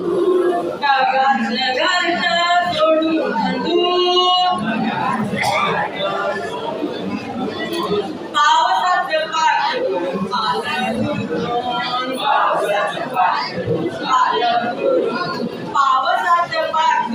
जोडू दू पावसात पाच पाल पाल पावसात पाच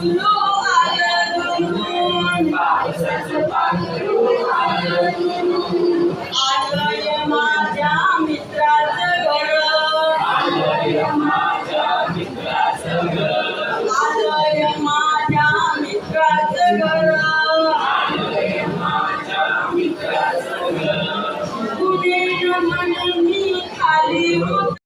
No. मन में खाली होता